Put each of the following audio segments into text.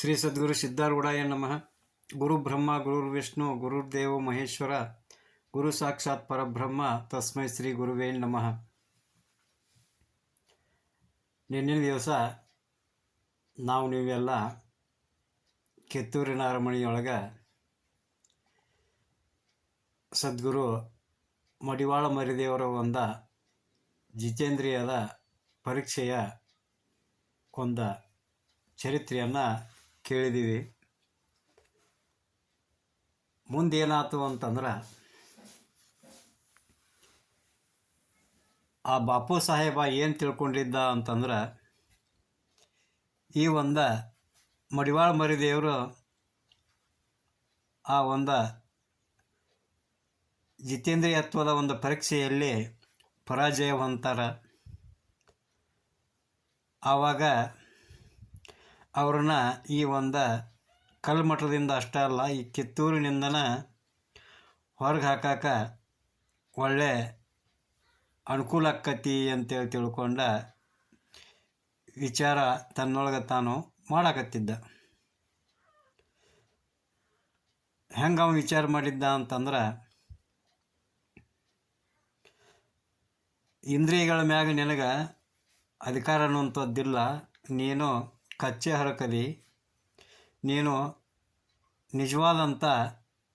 ಶ್ರೀ ಸದ್ಗುರು ಸಿದ್ಧಾರೂಢಾಯ ನಮಃ. ಗುರು ಬ್ರಹ್ಮ, ಗುರು ವಿಷ್ಣು ಗುರುರ್ದೇವ ಮಹೇಶ್ವರ, ಗುರು ಸಾಕ್ಷಾತ್ ಪರಬ್ರಹ್ಮ, ತಸ್ಮೈ ಶ್ರೀ ಗುರುವೇ ನಮಃ. ನಿನ್ನಿನ ದಿವಸ ನಾವು ನೀವೆಲ್ಲ ಕಿತ್ತೂರಿನ ಅರಮನೆಯೊಳಗೆ ಸದ್ಗುರು ಮಡಿವಾಳ ಮರಿದೇವರ ಒಂದ ಜಿತೇಂದ್ರಿಯದ ಪರೀಕ್ಷೆಯ ಒಂದು ಚರಿತ್ರೆಯನ್ನು ಕೇಳಿದ್ದೀವಿ ಮುಂದೇನಾಯ್ತು ಅಂತಂದ್ರೆ, ಆ ಬಾಪು ಸಾಹೇಬ ಏನು ತಿಳ್ಕೊಂಡಿದ್ದ ಅಂತಂದ್ರೆ, ಈ ಒಂದು ಮಡಿವಾಳ ಮರಿದೇವರು ಆ ಒಂದು ಜಿತೇಂದ್ರಿಯತ್ವದ ಒಂದು ಪರೀಕ್ಷೆಯಲ್ಲಿ ಪರಾಜಯ ಹೊಂತಾರ ಆವಾಗ ಅವ್ರನ್ನ ಈ ಒಂದು ಕಲ್ಮಠದಿಂದ ಅಷ್ಟೇ ಅಲ್ಲ, ಈ ಕಿತ್ತೂರಿನಿಂದನ ಹೊರಗೆ ಹಾಕಾಕ ಒಳ್ಳೆ ಅನುಕೂಲ ಆಕ್ಕತಿ ಅಂತೇಳಿ ತಿಳ್ಕೊಂಡ ವಿಚಾರ ತನ್ನೊಳಗೆ ತಾನು ಮಾಡಾಕತ್ತಿದ್ದ. ಹೆಂಗೆ ಅವನು ವಿಚಾರ ಮಾಡಿದ್ದ ಅಂತಂದ್ರೆ, ಇಂದ್ರಿಯಗಳ ಮ್ಯಾಗ ನಿನಗೆ ಅಧಿಕಾರ ಅನ್ನುವಂಥದ್ದಿಲ್ಲ, ನೀನು ಕಚ್ಚೆ ಹರಕದಿ. ನೀನು ನಿಜವಾದಂಥ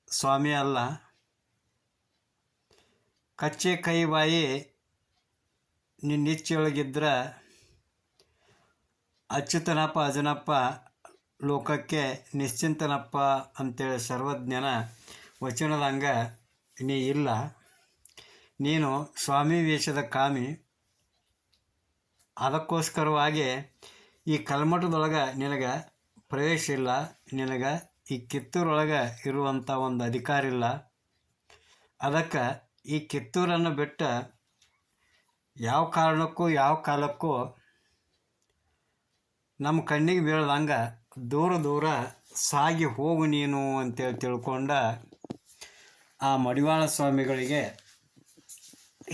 ಸ್ವಾಮಿ ಅಲ್ಲ. ಕಚ್ಚೆ ಕೈ ಬಾಯಿ ನಿನ್ನಿಚ್ಚೆಯೊಳಗಿದ್ರೆ ಅಚ್ಯುತನಪ್ಪ ಅಜನಪ್ಪ ಲೋಕಕ್ಕೆ ನಿಶ್ಚಿಂತನಪ್ಪ ಅಂತೇಳಿ ಸರ್ವಜ್ಞನ ವಚನದಂಗ ನೀ ಇಲ್ಲ. ನೀನು ಸ್ವಾಮಿ ವೇಷದ ಕಾಮಿ. ಅದಕ್ಕೋಸ್ಕರವಾಗಿ ಈ ಕಲ್ಮಠದೊಳಗೆ ನಿನಗೆ ಪ್ರವೇಶ ಇಲ್ಲ, ನಿನಗೆ ಈ ಕಿತ್ತೂರೊಳಗೆ ಇರುವಂಥ ಒಂದು ಅಧಿಕಾರ ಇಲ್ಲ. ಅದಕ್ಕೆ ಈ ಕಿತ್ತೂರನ್ನು ಬಿಟ್ಟು ಯಾವ ಕಾರಣಕ್ಕೂ, ಯಾವ ಕಾಲಕ್ಕೂ ನಮ್ಮ ಕಣ್ಣಿಗೆ ಬೀಳ್ದಂಗೆ ದೂರ ದೂರ ಸಾಗಿ ಹೋಗು ನೀನು ಅಂತೇಳಿ ತಿಳ್ಕೊಂಡ ಆ ಮಡಿವಾಳ ಸ್ವಾಮಿಗಳಿಗೆ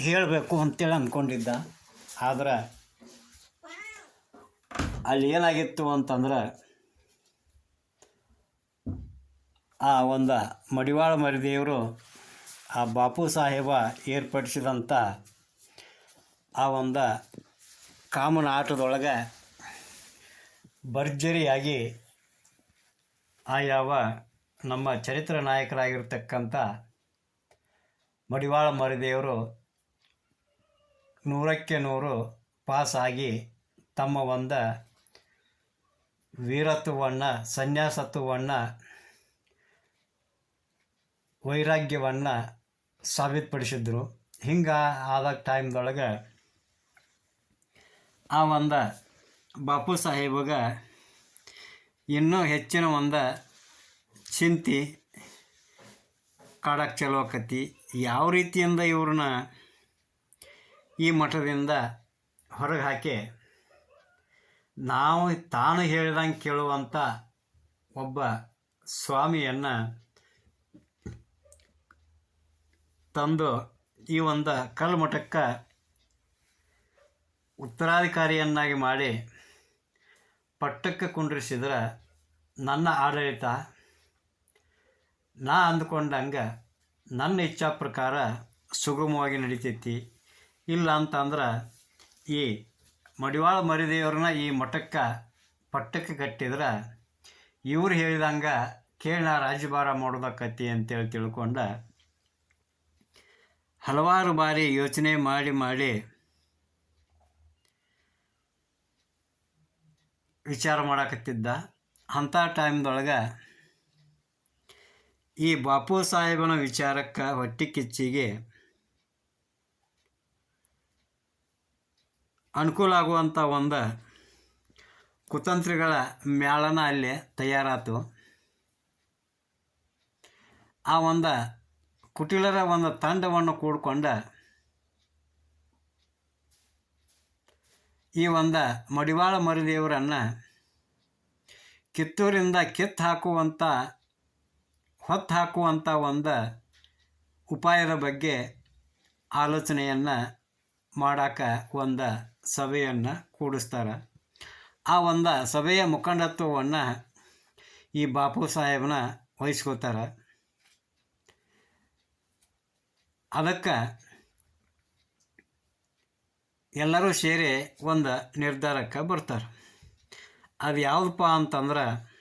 ಹೇಳಬೇಕು ಅಂತೇಳಿ ಅಂದ್ಕೊಂಡಿದ್ದ. ಆದ್ರೆ ಅಲ್ಲಿ ಏನಾಗಿತ್ತು ಅಂತಂದ್ರೆ ಆ ಒಂದು ಮಡಿವಾಳ ಮರಿದೇವರು ಆ ಬಾಪು ಸಾಹೇಬ ಏರ್ಪಡಿಸಿದಂಥ ಆ ಒಂದು ಕಾಮನ ಆಟದೊಳಗೆ ಭರ್ಜರಿಯಾಗಿ ಆ ಯಾವ ನಮ್ಮ ಚರಿತ್ರ ನಾಯಕರಾಗಿರ್ತಕ್ಕಂಥ ಮಡಿವಾಳ ಮರಿದೇವರು ನೂರಕ್ಕೆ ನೂರು ಪಾಸಾಗಿ ತಮ್ಮ ಒಂದು ವೀರತ್ವವನ್ನು, ಸನ್ಯಾಸತ್ವವನ್ನು, ವೈರಾಗ್ಯವನ್ನು ಸಾಬೀತುಪಡಿಸಿದ್ರು. ಹಿಂಗೆ ಆದ ಟೈಮ್ದೊಳಗೆ ಆ ಒಂದು ಬಾಪು ಸಾಹೇಬಗ ಇನ್ನೂ ಹೆಚ್ಚಿನ ಒಂದು ಚಿಂತೆ ಕಾಡಕ್ಕೆ ಚಲೋ ಆಕತಿ, ಯಾವ ರೀತಿಯಿಂದ ಇವ್ರನ್ನ ಈ ಮಠದಿಂದ ಹೊರಗೆ ಹಾಕಿ ನಾವು ತಾನು ಹೇಳಿದಂಗೆ ಕೇಳುವಂಥ ಒಬ್ಬ ಸ್ವಾಮಿಯನ್ನು ತಂದು ಈ ಒಂದು ಕಲ್ಮಠಕ್ಕೆ ಉತ್ತರಾಧಿಕಾರಿಯನ್ನಾಗಿ ಮಾಡಿ ಪಟ್ಟಕ್ಕೆ ಕುಂಡ್ರಿಸಿದ್ರೆ ನನ್ನ ಆಡಳಿತ. ನಾ ಅಂದ್ಕೊಂಡಂಗೆ ನನ್ನ ಇಚ್ಛಾ ಪ್ರಕಾರ ಸುಗಮವಾಗಿ ನಡಿತೈತಿ. ಇಲ್ಲ ಅಂತಂದ್ರೆ ಈ ಮಡಿವಾಳ ಮರಿದೇವ್ರನ್ನ ಈ ಮಠಕ್ಕೆ ಪಟ್ಟಕ್ಕೆ ಕಟ್ಟಿದ್ರೆ ಇವ್ರು ಹೇಳಿದಂಗೆ ಕೇಳಿ ನಾ ರಾಜ್ಯಭಾರ ಮಾಡೋದಕ್ಕತಿ ಅಂತೇಳಿ ತಿಳ್ಕೊಂಡ ಹಲವಾರು ಬಾರಿ ಯೋಚನೆ ಮಾಡಿ ಮಾಡಿ ವಿಚಾರ ಮಾಡಕತ್ತಿದ್ದ. ಅಂಥ ಟೈಮ್ದೊಳಗೆ ಈ ಬಾಪು ಸಾಹೇಬನ ವಿಚಾರಕ್ಕೆ ಹೊಟ್ಟೆ ಕಿಚ್ಚಿಗೆ ಅನುಕೂಲ ಆಗುವಂಥ ಒಂದು ಕುತಂತ್ರಿಗಳ ಮೇಳನ ಅಲ್ಲಿ ತಯಾರಾತು. ಆ ಒಂದು ಕುಟಿಲರ ಒಂದು ತಂಡವನ್ನು ಕೂಡ್ಕೊಂಡ ಈ ಒಂದು ಮಡಿವಾಳ ಮರಿದೇವರನ್ನು ಕಿತ್ತೂರಿಂದ ಕಿತ್ತು ಹಾಕುವಂಥ ಹೊತ್ತು ಹಾಕುವಂಥ ಒಂದು ಉಪಾಯದ ಬಗ್ಗೆ ಆಲೋಚನೆಯನ್ನು ಮಾಡೋಕ್ಕೆ ಒಂದು ಸಭೆಯನ್ನು ಕೂಡಿಸ್ತಾರೆ. ಆ ಒಂದು ಸಭೆಯ ಮುಖಂಡತ್ವವನ್ನು ಈ ಬಾಪು ಸಾಹೇಬನ ವಹಿಸ್ಕೋತಾರೆ. ಅದಕ್ಕೆ ಎಲ್ಲರೂ ಸೇರಿ ಒಂದು ನಿರ್ಧಾರಕ್ಕೆ ಬರ್ತಾರೆ. ಅದು ಯಾವುದಪ್ಪ ಅಂತಂದ್ರೆ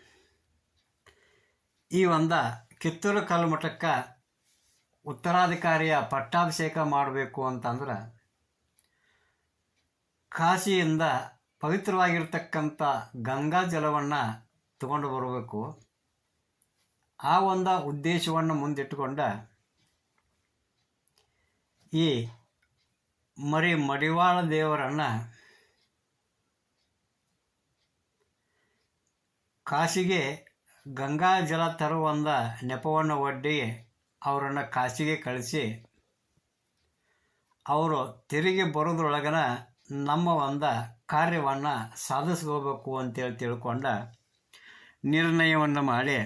ಈ ಒಂದು ಕಿತ್ತೂರು ಕಲ್ಮಠಕ್ಕೆ ಉತ್ತರಾಧಿಕಾರಿಯ ಪಟ್ಟಾಭಿಷೇಕ ಮಾಡಬೇಕು ಅಂತಂದ್ರೆ ಕಾಶಿಯಿಂದ ಪವಿತ್ರವಾಗಿರ್ತಕ್ಕಂಥ ಗಂಗಾ ಜಲವನ್ನು ತಗೊಂಡು ಬರಬೇಕು. ಆ ಒಂದು ಉದ್ದೇಶವನ್ನು ಮುಂದಿಟ್ಟುಕೊಂಡ ಈ ಮರಿ ಮಡಿವಾಳ ದೇವರನ್ನು ಕಾಶಿಗೆ ಗಂಗಾ ಜಲ ತರುವಂದ ನೆಪವನ್ನು ಒಡ್ಡಿ ಅವರನ್ನು ಕಾಶಿಗೆ ಕಳಿಸಿ, ಅವರು ತಿರುಗಿ ಬರೋದ್ರೊಳಗನ ನಮ್ಮ ಒಂದು ಕಾರ್ಯವನ್ನು ಸಾಧಿಸ್ಕೋಬೇಕು ಅಂತೇಳಿ ತಿಳ್ಕೊಂಡ ನಿರ್ಣಯವನ್ನು ಮಾಡಿ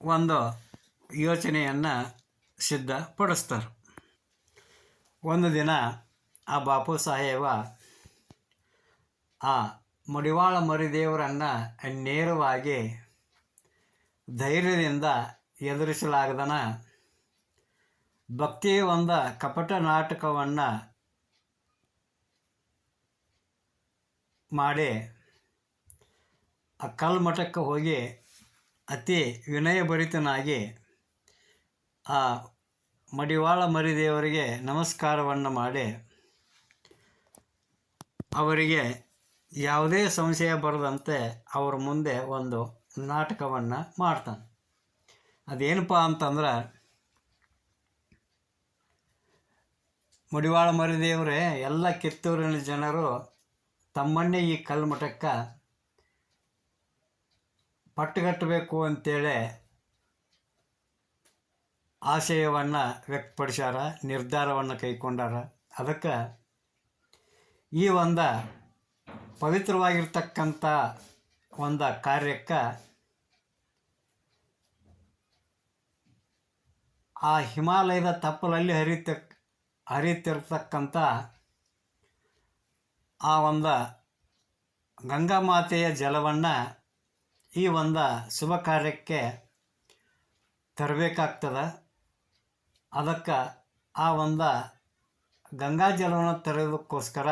ಒಂದು ಯೋಚನೆಯನ್ನು ಸಿದ್ಧಪಡಿಸ್ತಾರೆ. ಒಂದು ದಿನ ಆ ಬಾಪು ಸಾಹೇಬ ಆ ಮಡಿವಾಳ ಮರಿದೇವರನ್ನು ನೇರವಾಗಿ ಧೈರ್ಯದಿಂದ ಎದುರಿಸಲಾಗದನ ಭಕ್ತಿಯ ಒಂದ ಕಪಟ ನಾಟಕವನ್ನು ಮಾಡಿ ಆ ಕಲ್ಮಠಕ್ಕೆ ಹೋಗಿ ಅತಿ ವಿನಯಭರಿತನಾಗಿ ಆ ಮಡಿವಾಳ ಮರಿದೇವರಿಗೆ ನಮಸ್ಕಾರವನ್ನು ಮಾಡಿ ಅವರಿಗೆ ಯಾವುದೇ ಸಂಶಯ ಬರದಂತೆ ಅವರ ಮುಂದೆ ಒಂದು ನಾಟಕವನ್ನು ಮಾಡ್ತಾನೆ. ಅದೇನಪ್ಪ ಅಂತಂದ್ರೆ ಮುಡಿವಾಳ ಮರಿದೇವರೇ, ಎಲ್ಲ ಕಿತ್ತೂರಿನ ಜನರು ತಮ್ಮನ್ನೇ ಈ ಕಲ್ಮಠಕ್ಕೆ ಪಟ್ಟುಗಟ್ಟಬೇಕು ಅಂತೇಳಿ ಆಶಯವನ್ನು ವ್ಯಕ್ತಪಡಿಸ್ಯಾರ, ನಿರ್ಧಾರವನ್ನು ಕೈಗೊಂಡಾರ ಅದಕ್ಕೆ ಈ ಒಂದು ಪವಿತ್ರವಾಗಿರ್ತಕ್ಕಂಥ ಒಂದು ಕಾರ್ಯಕ್ಕೆ ಆ ಹಿಮಾಲಯದ ತಪ್ಪಲಲ್ಲಿ ಹರಿತ ಹರಿತಿರ್ತಕ್ಕಂಥ ಆ ಒಂದು ಗಂಗಾ ಮಾತೆಯ ಜಲವನ್ನು ಈ ಒಂದು ಶುಭ ಕಾರ್ಯಕ್ಕೆ ತರಬೇಕಾಗ್ತದೆ. ಅದಕ್ಕೆ ಆ ಒಂದು ಗಂಗಾ ಜಲವನ್ನು ತರೋದಕ್ಕೋಸ್ಕರ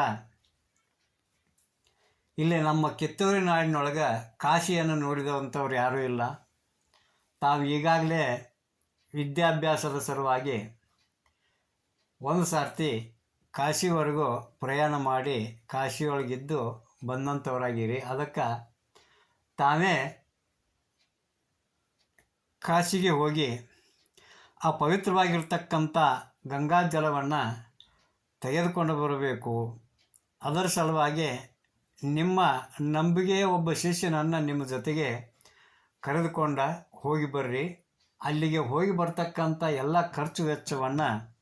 ಇಲ್ಲಿ ನಮ್ಮ ಕಿತ್ತೂರಿನ ನಾಡಿನೊಳಗೆ ಕಾಶಿಯನ್ನು ನೋಡಿದಂಥವ್ರು ಯಾರೂ ಇಲ್ಲ. ತಾವು ಈಗಾಗಲೇ ವಿದ್ಯಾಭ್ಯಾಸದ ಸಲುವಾಗಿ ಒಂದು ಸರ್ತಿ ಕಾಶಿವರೆಗೂ ಪ್ರಯಾಣ ಮಾಡಿ ಕಾಶಿಯೊಳಗಿದ್ದು ಬಂದಂಥವರಾಗಿರಿ. ಅದಕ್ಕೆ ತಾವೇ ಕಾಶಿಗೆ ಹೋಗಿ ಆ ಪವಿತ್ರವಾಗಿರ್ತಕ್ಕಂಥ ಗಂಗಾ ಜಲವನ್ನು ತೆಗೆದುಕೊಂಡು ಬರಬೇಕು. ಅದರ ಸಲುವಾಗಿ ನಿಮ್ಮ ನಂಬಿಕೆಯ ಒಬ್ಬ ಶಿಷ್ಯನನ್ನು ನಿಮ್ಮ ಜೊತೆಗೆ ಕರೆದುಕೊಂಡ ಹೋಗಿ ಬರ್ರಿ. ಅಲ್ಲಿಗೆ ಹೋಗಿ ಬರ್ತಕ್ಕಂಥ ಎಲ್ಲ ಖರ್ಚು ವೆಚ್ಚವನ್ನು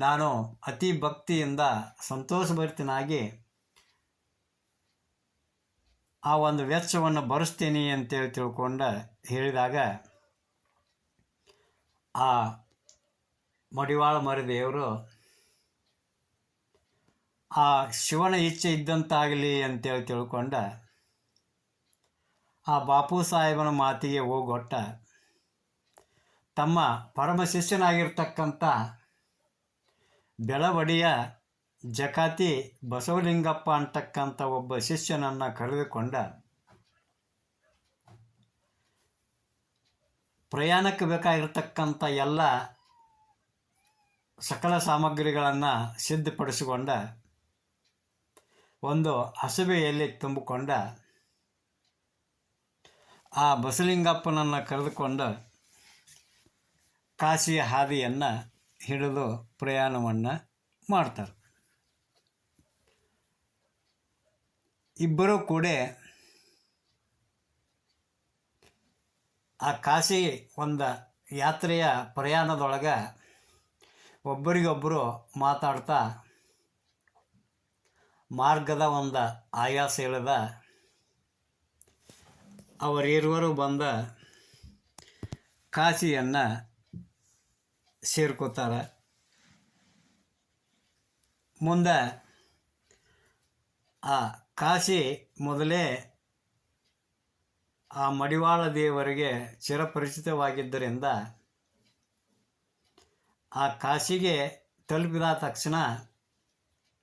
ನಾನು ಅತಿ ಭಕ್ತಿಯಿಂದ ಸಂತೋಷಭರಿತನಾಗಿ ಆ ಒಂದು ವೆಚ್ಚವನ್ನು ಭರಿಸ್ತೀನಿ ಅಂತೇಳಿ ತಿಳ್ಕೊಂಡು ಹೇಳಿದಾಗ ಆ ಮಡಿವಾಳ ಮರಿದೇವರು ಆ ಶಿವನ ಇಚ್ಛೆ ಇದ್ದಂತಾಗಲಿ ಅಂತೇಳಿ ತಿಳ್ಕೊಂಡ ಆ ಬಾಪು ಸಾಹೇಬನ ಮಾತಿಗೆ ಹೋಗೊಟ್ಟ, ತಮ್ಮ ಪರಮ ಶಿಷ್ಯನಾಗಿರ್ತಕ್ಕಂಥ ಬೆಳವಡಿಯ ಜಕಾತಿ ಬಸವಲಿಂಗಪ್ಪ ಅಂತಕ್ಕಂಥ ಒಬ್ಬ ಶಿಷ್ಯನನ್ನು ಕರೆದುಕೊಂಡ ಪ್ರಯಾಣಕ್ಕೆ ಬೇಕಾಗಿರ್ತಕ್ಕಂಥ ಎಲ್ಲ ಸಕಲ ಸಾಮಗ್ರಿಗಳನ್ನು ಸಿದ್ಧಪಡಿಸಿಕೊಂಡ, ಒಂದು ಹಸುಬೆಯಲ್ಲಿ ತುಂಬಿಕೊಂಡ, ಆ ಬಸಲಿಂಗಪ್ಪನನ್ನು ಕರೆದುಕೊಂಡು ಕಾಶಿಯ ಹಾದಿಯನ್ನು ಹಿಡಿದು ಪ್ರಯಾಣವನ್ನು ಮಾಡ್ತಾರೆ. ಇಬ್ಬರೂ ಕೂಡ ಆ ಕಾಶಿ ಒಂದು ಯಾತ್ರೆಯ ಪ್ರಯಾಣದೊಳಗೆ ಒಬ್ಬರಿಗೊಬ್ಬರು ಮಾತಾಡ್ತಾ ಮಾರ್ಗದ ಒಂದು ಆಯಾಸ ಇಳಿದ ಅವರಿರುವರು ಬಂದ ಕಾಶಿಯನ್ನು ಸೇರ್ಕೋತಾರೆ. ಮುಂದೆ ಆ ಕಾಶಿ ಮೊದಲೇ ಆ ಮಡಿವಾಳ ದೇವರಿಗೆ ಚಿರಪರಿಚಿತವಾಗಿದ್ದರಿಂದ ಆ ಕಾಶಿಗೆ ತಲುಪಿದ ತಕ್ಷಣ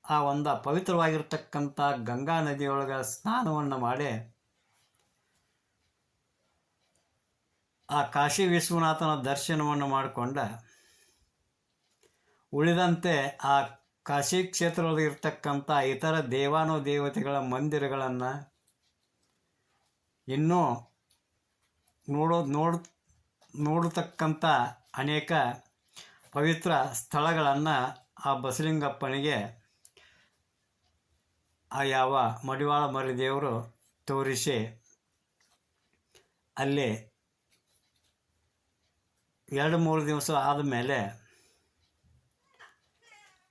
ಆ ಒಂದು ಪವಿತ್ರವಾಗಿರ್ತಕ್ಕಂಥ ಗಂಗಾ ನದಿಯೊಳಗೆ ಸ್ನಾನವನ್ನು ಮಾಡಿ ಆ ಕಾಶಿ ವಿಶ್ವನಾಥನ ದರ್ಶನವನ್ನು ಮಾಡಿಕೊಂಡ ಉಳಿದಂತೆ ಆ ಕಾಶಿ ಕ್ಷೇತ್ರದಲ್ಲಿರ್ತಕ್ಕಂಥ ಇತರ ದೇವಾನು ದೇವತೆಗಳ ಮಂದಿರಗಳನ್ನು ಇನ್ನೂ ನೋಡೋ, ನೋಡ್, ನೋಡತಕ್ಕಂಥ ಅನೇಕ ಪವಿತ್ರ ಸ್ಥಳಗಳನ್ನು ಆ ಬಸಲಿಂಗಪ್ಪನಿಗೆ ಆ ಯಾವ ಮಡಿವಾಳ ಮರಿದೇವರು ತೋರಿಸಿ ಅಲ್ಲಿ ಎರಡು, ಮೂರು ದಿವಸ ಆದಮೇಲೆ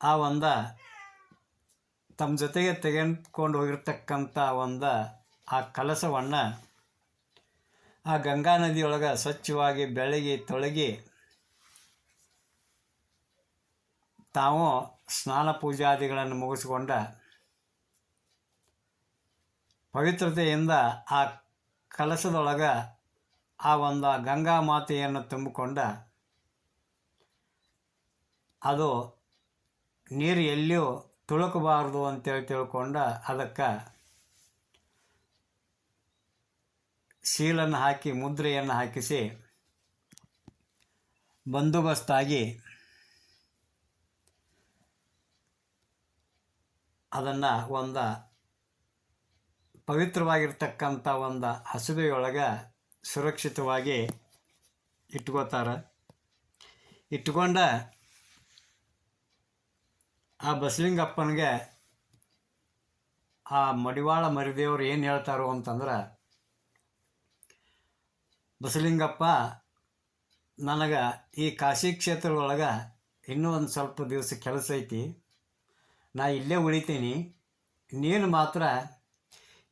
ಆ ಒಂದು ತಮ್ಮ ಜೊತೆಗೆ ತೆಗೆದುಕೊಂಡು ಹೋಗಿರ್ತಕ್ಕಂಥ ಒಂದು ಆ ಕಲಸವನ್ನು ಆ ಗಂಗಾ ನದಿಯೊಳಗೆ ಸ್ವಚ್ಛವಾಗಿ ಬೆಳಗಿ ತೊಳಗಿ ತಾವು ಸ್ನಾನ ಪೂಜಾದಿಗಳನ್ನು ಮುಗಿಸ್ಕೊಂಡ ಪವಿತ್ರತೆಯಿಂದ ಆ ಕಲಸದೊಳಗೆ ಆ ಒಂದು ಗಂಗಾ ಮಾತೆಯನ್ನು ತುಂಬಿಕೊಂಡ. ಅದು ನೀರು ಎಲ್ಲಿಯೂ ತುಳುಕಬಾರ್ದು ಅಂತೇಳಿ ತಿಳ್ಕೊಂಡ ಅದಕ್ಕೆ ಶೀಲನ್ನು ಹಾಕಿ, ಮುದ್ರೆಯನ್ನು ಹಾಕಿಸಿ ಬಂದೋಬಸ್ತಾಗಿ ಅದನ್ನು ಒಂದು ಪವಿತ್ರವಾಗಿರ್ತಕ್ಕಂಥ ಒಂದು ಹಸುವೆಯೊಳಗೆ ಸುರಕ್ಷಿತವಾಗಿ ಇಟ್ಕೋತಾರೆ. ಇಟ್ಕೊಂಡ ಆ ಬಸಲಿಂಗಪ್ಪನಿಗೆ ಆ ಮಡಿವಾಳ ಮರಿದೇವರು ಏನು ಹೇಳ್ತಾರೋ ಅಂತಂದ್ರೆ, ಬಸಲಿಂಗಪ್ಪ, ನನಗೆ ಈ ಕಾಶಿ ಕ್ಷೇತ್ರದೊಳಗೆ ಇನ್ನೂ ಒಂದು ಸ್ವಲ್ಪ ದಿವಸ ಕೆಲಸ ಐತಿ. ನಾ ಇಲ್ಲೇ ಉಳಿತೀನಿ. ನೀನು ಮಾತ್ರ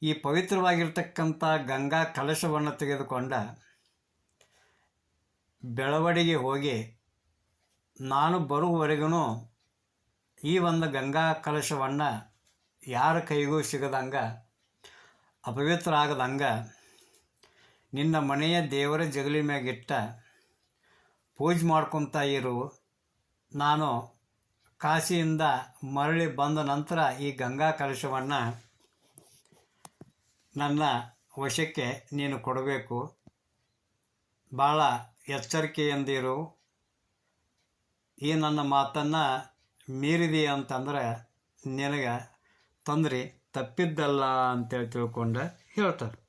ಈ ಪವಿತ್ರವಾಗಿರ್ತಕ್ಕಂಥ ಗಂಗಾ ಕಲಶವನ್ನು ತೆಗೆದುಕೊಂಡ ಬೆಳವಡಿಗೆ ಹೋಗಿ ನಾನು ಬರುವವರೆಗೂ ಈ ಒಂದು ಗಂಗಾ ಕಲಶವನ್ನು ಯಾರ ಕೈಗೂ ಸಿಗದಂಗ ಅಪವಿತ್ರ ಆಗದಂಗ ನಿನ್ನ ಮನೆಯ ದೇವರ ಜಗಲಿ ಮ್ಯಾಗಿಟ್ಟ ಪೂಜೆ ಮಾಡ್ಕೊತಾ ಇರು. ನಾನು ಕಾಶಿಯಿಂದ ಮರಳಿ ಬಂದ ನಂತರ ಈ ಗಂಗಾ ಕಲಶವನ್ನು ನನ್ನ ವಶಕ್ಕೆ ನೀನು ಕೊಡಬೇಕು. ಭಾಳ ಎಚ್ಚರಿಕೆಯಿಂದಿರು. ಈ ನನ್ನ ಮಾತನ್ನು ಮೀರಿದಿ ಅಂತಂದ್ರೆ ನಿನಗೆ ತೊಂದರೆ ತಪ್ಪಿದ್ದಲ್ಲ ಅಂತೇಳಿ ತಿಳ್ಕೊಂಡು ಹೇಳ್ತಾರೆ.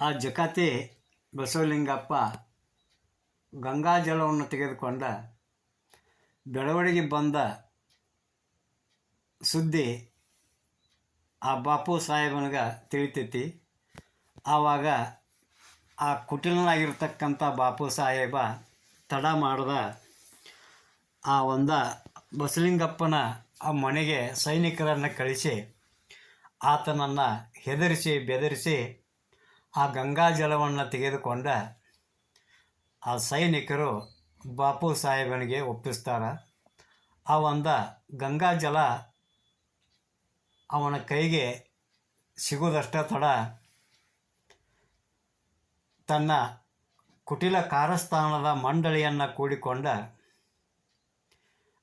ಆ ಜಕಾತಿ ಬಸವಲಿಂಗಪ್ಪ ಗಂಗಾ ಜಲವನ್ನು ತೆಗೆದುಕೊಂಡ ಬೆಳವಣಿಗೆ ಬಂದ ಸುದ್ದಿ ಆ ಬಾಪು ಸಾಹೇಬನಿಗೆ ತಿಳಿತೈತಿ. ಆವಾಗ ಆ ಕುಟಿಲನಾಗಿರ್ತಕ್ಕಂಥ ಬಾಪು ಸಾಹೇಬ ತಡ ಮಾಡಿದ ಆ ಒಂದ ಬಸಲಿಂಗಪ್ಪನ ಆ ಮನೆಗೆ ಸೈನಿಕರನ್ನು ಕಳಿಸಿ ಆತನನ್ನು ಹೆದರಿಸಿ, ಬೆದರಿಸಿ ಆ ಗಂಗಾ ಜಲವನ್ನು ತೆಗೆದುಕೊಂಡ ಆ ಸೈನಿಕರು ಬಾಪು ಸಾಹೇಬನಿಗೆ ಒಪ್ಪಿಸ್ತಾರೆ. ಆ ಒಂದ ಗಂಗಾ ಜಲ ಅವನ ಕೈಗೆ ಸಿಗುವುದಷ್ಟ ತಡ ತನ್ನ ಕುಟಿಲ ಕಾರಸ್ಥಾನದ ಮಂಡಳಿಯನ್ನು ಕೂಡಿಕೊಂಡ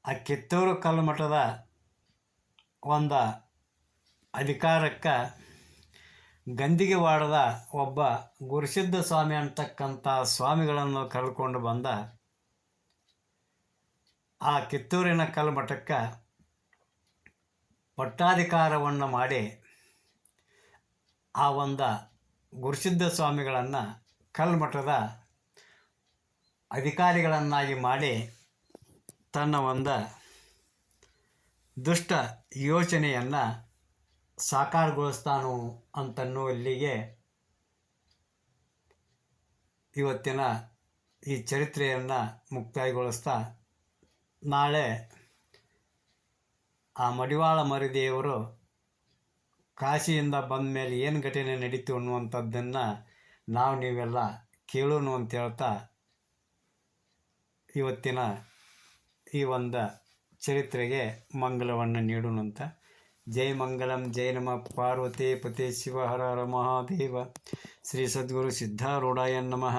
ಆ ಕಿತ್ತೂರು ಕಲ್ಮಠದ ಒಂದು ಅಧಿಕಾರಕ್ಕೆ ಗಂದಿಗೆವಾಡದ ಒಬ್ಬ ಗುರುಸಿದ್ಧ ಸ್ವಾಮಿ ಅಂತಕ್ಕಂಥ ಸ್ವಾಮಿಗಳನ್ನು ಕರೆದುಕೊಂಡು ಬಂದ ಆ ಕಿತ್ತೂರಿನ ಕಲ್ಮಠಕ್ಕೆ ಪಟ್ಟಾಧಿಕಾರವನ್ನು ಮಾಡಿ ಆ ಒಂದು ಗುರುಸಿದ್ಧ ಸ್ವಾಮಿಗಳನ್ನು ಕಲ್ಮಠದ ಅಧಿಕಾರಿಗಳನ್ನಾಗಿ ಮಾಡಿ ತನ್ನ ಒಂದು ದುಷ್ಟ ಯೋಚನೆಯನ್ನು ಸಾಕಾರಗೊಳಿಸ್ತಾನು ಅಂತನ್ನುವಲ್ಲಿಗೆ ಇವತ್ತಿನ ಈ ಚರಿತ್ರೆಯನ್ನು ಮುಕ್ತಾಯಗೊಳಿಸ್ತಾ ನಾಳೆ ಆ ಮಡಿವಾಳ ಮರಿದೇವರು ಕಾಶಿಯಿಂದ ಬಂದ ಮೇಲೆ ಏನು ಘಟನೆ ನಡೀತು ಅನ್ನುವಂಥದ್ದನ್ನು ನಾವು ನೀವೆಲ್ಲ ಕೇಳೋಣ ಅಂತ ಹೇಳ್ತಾ ಇವತ್ತಿನ ಈ ಒಂದು ಚರಿತ್ರೆಗೆ ಮಂಗಲವನ್ನು ನೀಡುವಂತ ಜೈ ಮಂಗಲಂ, ಜೈ ನಮ. ಪಾರ್ವತಿ ಪತಿ ಶಿವ, ಹರ ಹರ ಮಹಾದೇವ. ಶ್ರೀ ಸದ್ಗುರು ಸಿದ್ಧಾರೂಢಾಯ ನಮಃ.